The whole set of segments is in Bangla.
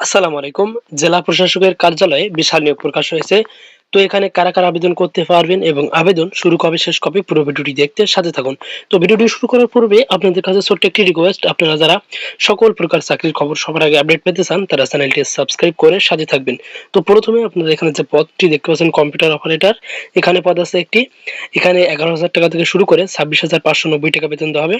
আসসালামু আলাইকুম। জেলা প্রশাসকের কার্যালয়ে বিশাল নিয়োগ প্রকাশ হয়েছে। তো এখানে কারা কারা আবেদন করতে পারবেন এবং আবেদন শুরু কবে, শেষ কবে, পুরো ভিডিওটি দেখতে সাথে থাকুন। তো ভিডিওটি শুরু করার পূর্বে আপনাদের কাছে ছোট্ট একটি রিকোয়েস্ট আপনারা যারা সকল প্রকার চাকরির খবর সবার আগে আপডেট পেতে চান, তারা চ্যানেলটি সাবস্ক্রাইব করে সাথে থাকবেন। তো প্রথমে আপনারা এখানে যে পদটি দেখতে পাচ্ছেন কম্পিউটার অপারেটর এখানে পদ আছে একটি। এখানে এগারো হাজার টাকা থেকে শুরু করে ছাব্বিশ হাজার পাঁচশো নব্বই টাকা বেতন দেওয়া হবে।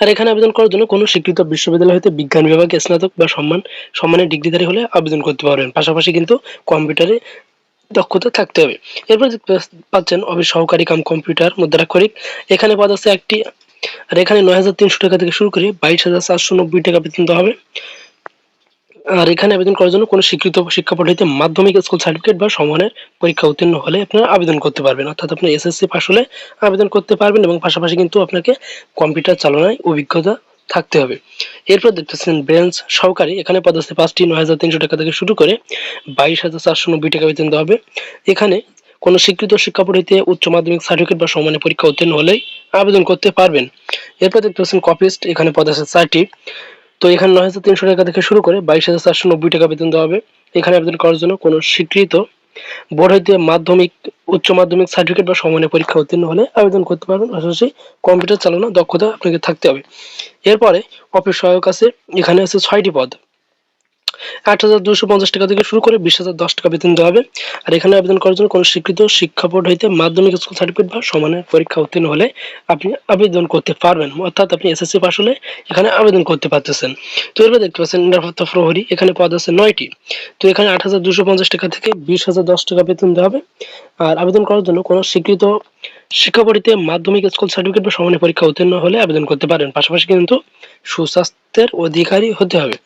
আর এখানে আবেদন করার জন্য কোনো স্বীকৃত বিশ্ববিদ্যালয় হতে বিজ্ঞান বিভাগে স্নাতক বা সম্মান, সম্মানের ডিগ্রিধারী হলে আবেদন করতে পারবেন। পাশাপাশি কিন্তু কম্পিউটারে দক্ষতা থাকতে হবে। এরপর পাচ্ছেন অফিস সহকারী কাম কম্পিউটার মুদ্রাক্ষরিক এখানে পদ আছে একটি, আর এখানে নয় হাজার তিনশো টাকা থেকে শুরু করে বাইশ হাজার চারশো নব্বই টাকা বেতন হবে। আর এখানে আবেদন করার জন্য কোনো স্বীকৃত শিক্ষা হইতে মাধ্যমিক স্কুল সার্টিফিকেট বা সমানের পরীক্ষা উত্তীর্ণ হলে আপনারা আবেদন করতে পারবেন। অর্থাৎ আপনি এসএসসি পাস হলে আবেদন করতে পারবেন এবং পাশাপাশি কিন্তু আপনাকে কম্পিউটার চালনায় অভিজ্ঞতা থাকতে হবে। এরপর দেখতেছেন ব্রেঞ্চ সহকারী এখানে পদ আছে পাঁচটি নয় হাজার তিনশো টাকা থেকে শুরু করে বাইশ হাজার চারশো নব্বই টাকা বেতন দেওয়া হবে। এখানে কোনো স্বীকৃত শিক্ষা হইতে উচ্চ মাধ্যমিক সার্টিফিকেট বা সমানের পরীক্ষা উত্তীর্ণ হলেই আবেদন করতে পারবেন। এরপর দেখতে পাচ্ছেন কপিস্ট এখানে পদ চারটি। তো এখানে নয় হাজার তিনশো টাকা থেকে শুরু করে বাইশ হাজার চারশো নব্বই টাকা বেতন দেওয়া হবে। এখানে আবেদন করার জন্য কোনো স্বীকৃত বোর্ড হইতে মাধ্যমিক, উচ্চ মাধ্যমিক সার্টিফিকেট বা সমানের পরীক্ষা উত্তীর্ণ হলে আবেদন করতে পারবেন। পাশাপাশি কম্পিউটার চালানো দক্ষতা আপনাকে থাকতে হবে। এরপরে অফিস সহায়ক আছে। এখানে আছে ছয়টি পদ। আট হাজার দুশো পঞ্চাশ টাকা থেকে শুরু করে বিশ হাজার দশ টাকা বেতন দেওয়া হবে। আর এখানে আবেদন করার জন্য কোনো স্বীকৃত শিক্ষা বোর্ড হইতে মাধ্যমিক স্কুল সার্টিফিকেট বা সমানের পরীক্ষা উত্তীর্ণ হলে আপনি আবেদন করতে পারবেন। অর্থাৎ আপনি এসএসসি পাস হলে এখানে আবেদন করতে পারতেছেন। তো এরপর দেখতে পাচ্ছেন নিরাপত্তা প্রহরী, এখানে পদ আছে নয়টি। তো এখানে আট হাজার দুশো পঞ্চাশ টাকা থেকে বিশ হাজার দশ টাকা বেতন দেওয়া হবে। আর আবেদন করার জন্য কোনো স্বীকৃত শিক্ষা বোর্ডে মাধ্যমিক স্কুল সার্টিফিকেট বা সমানের পরীক্ষা উত্তীর্ণ হলে আবেদন করতে পারেন। পাশাপাশি কিন্তু সুস্বাস্থ্যের অধিকারী হতে হবে।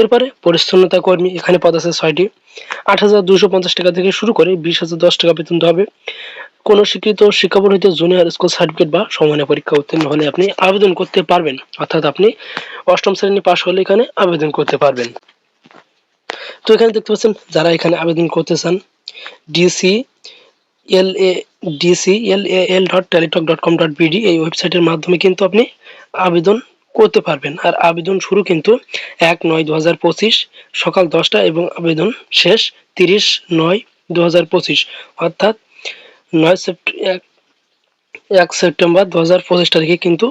এরপরে পরিচ্ছন্নতা কর্মী, এখানে পদ আছে ছয়টি। আট হাজার দুশো পঞ্চাশ টাকা থেকে শুরু করে বিশ হাজার দশ টাকা বেতন হবে। কোনো স্বীকৃত শিক্ষা বোর্ড হইতে জুনিয়র স্কুল সার্টিফিকেট বা সমানের পরীক্ষা উত্তীর্ণ হলে আপনি আবেদন করতে পারবেন। অর্থাৎ আপনি অষ্টম শ্রেণি পাশ হলে এখানে আবেদন করতে পারবেন। তো এখানে দেখতে পাচ্ছেন, যারা এখানে আবেদন করতে চান DC L A DC A L dot Teletalk dot com dot BD এই ওয়েবসাইটের মাধ্যমে কিন্তু আপনি আবেদন করতে পারবেন। আর আবেদন শুরু কিন্তু এক নয় দু হাজার পঁচিশ সকাল দশটা এবং আবেদন শেষ তিরিশ নয় দু হাজার পঁচিশ। অর্থাৎ নয় সেপ্ট, এক এক সেপ্টেম্বর দু হাজার পঁচিশ তারিখে কিন্তু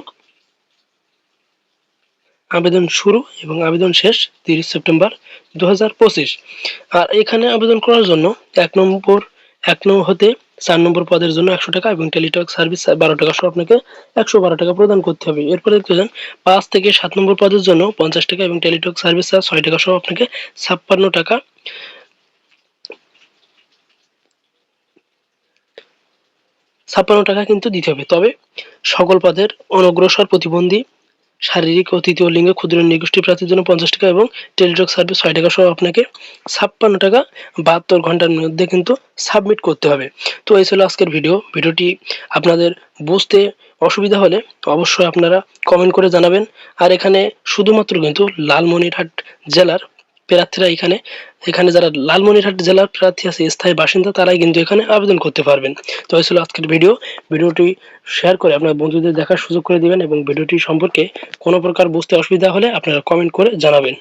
আবেদন শুরু এবং আবেদন শেষ তিরিশ সেপ্টেম্বর দু হাজার পঁচিশ। আর এখানে আবেদন করার জন্য এক নম্বর এক নম্বর হতে চার নম্বর পদের জন্য একশো টাকা এবং টেলিটক সার্ভিস বারো টাকা সহ আপনাকে একশো বারো টাকা প্রদান করতে হবে। এরপরে দেখতে পাচ্ছেন পাঁচ থেকে সাত নম্বর পদের জন্য পঞ্চাশ টাকা এবং টেলিটক সার্ভিস চার্জ ছয় টাকা সহ আপনাকে ছাপ্পান্ন টাকা ছাপ্পান্ন টাকা কিন্তু দিতে হবে। তবে সকল পদের অনগ্রসর প্রতিবন্ধী শারীরিক ও তৃতীয় লিঙ্গে ক্ষুদ্র, নিগোষ্ঠী প্রার্থীর জন্য পঞ্চাশ টাকা এবং টেলিটক সার্ভিস ছয় টাকা সহ আপনাকে ছাপ্পান্ন টাকা বাহাত্তর ঘণ্টার মধ্যে কিন্তু সাবমিট করতে হবে। তো এই ছিল আজকের ভিডিও। ভিডিওটি আপনাদের বুঝতে অসুবিধা হলে অবশ্যই আপনারা কমেন্ট করে জানাবেন। আর এখানে শুধুমাত্র কিন্তু লালমনিরহাট জেলার প্রার্থীরা এখানে এখানে যারা লালমনিরহাট জেলার প্রার্থী আছে, স্থায়ী বাসিন্দা, তারাই কিন্তু এখানে আবেদন করতে পারবেন। তো এই ছিল আজকের ভিডিও। ভিডিওটি শেয়ার করে আপনার বন্ধুদের দেখার সুযোগ করে দিবেন এবং ভিডিওটি সম্পর্কে কোনো প্রকার বুঝতে অসুবিধা হলে আপনারা কমেন্ট করে জানাবেন।